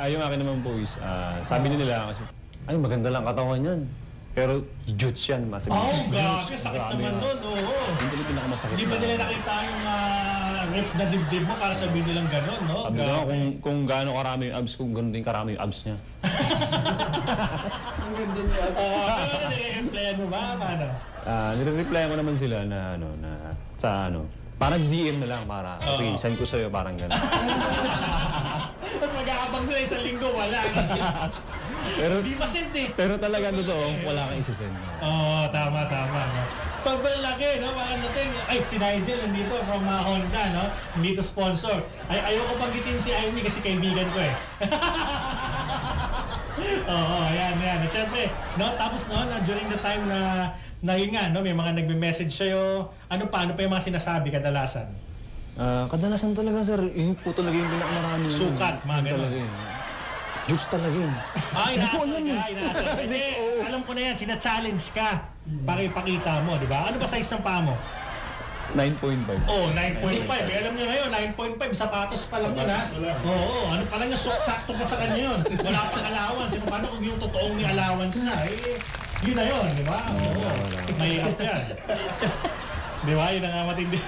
Ah, yung akin naman po is, ah, sabi nila kasi, ay maganda lang katawan yan. Pero jutes yan, masabi. Oh, grabe. Sakit Grabe naman nun. Oo. Hindi ko pinakamasakit. Hindi ba na- nila nakita yung uh, rip na dibdib mo para sabihin nilang gano'n, no? Sabi Grabe. kung, kung gaano karami yung abs ko, ganoon din karami yung abs niya. Ang ganda niya. Oo, ano nire-replyan mo ba? Paano? Ah, nire-reply ko naman sila na ano, na sa ano, parang DM na lang para, sige, send ko sa'yo, parang gano'n. Tapos mag-aabang sila isang linggo, wala. pero, Hindi masint eh. pero talaga totoo, wala kang isasend. Oo, tama, tama. No? Sobrang laki, no? Mga natin, ay, si Nigel nandito from uh, Honda, no? Nandito sponsor. Ay, ayoko banggitin si Amy kasi kaibigan ko eh. Oo, ayan, ayan. At syempre, no? Tapos no, na during the time na, na yun nga, no? May mga nagme-message sa'yo. Ano pa? Ano pa yung mga sinasabi kadalasan? Ah, kadalasan talaga, sir, yun po talaga yung pinakamarami. yun. Sukat, mga Yun ganun. talaga yun. Talaga yun. Ah, Hindi ko inaasal alam ka, eh. inaasal ka. Hindi, alam ko na yan, sina-challenge ka para ipakita mo, di ba? Ano ba size ng paa mo? 9.5. Oh, 9.5. Eh, alam niyo ngayon, 9.5. Sapatos pa lang yun, ha? Oo, ano pa lang yung sok- sakto pa sa kanya yun. Wala pang allowance. Ano, paano kung yung totoong may allowance na? Eh, yun na yun, di ba? Oo, mahirap yan. Di ba? Yun ang nga matindi.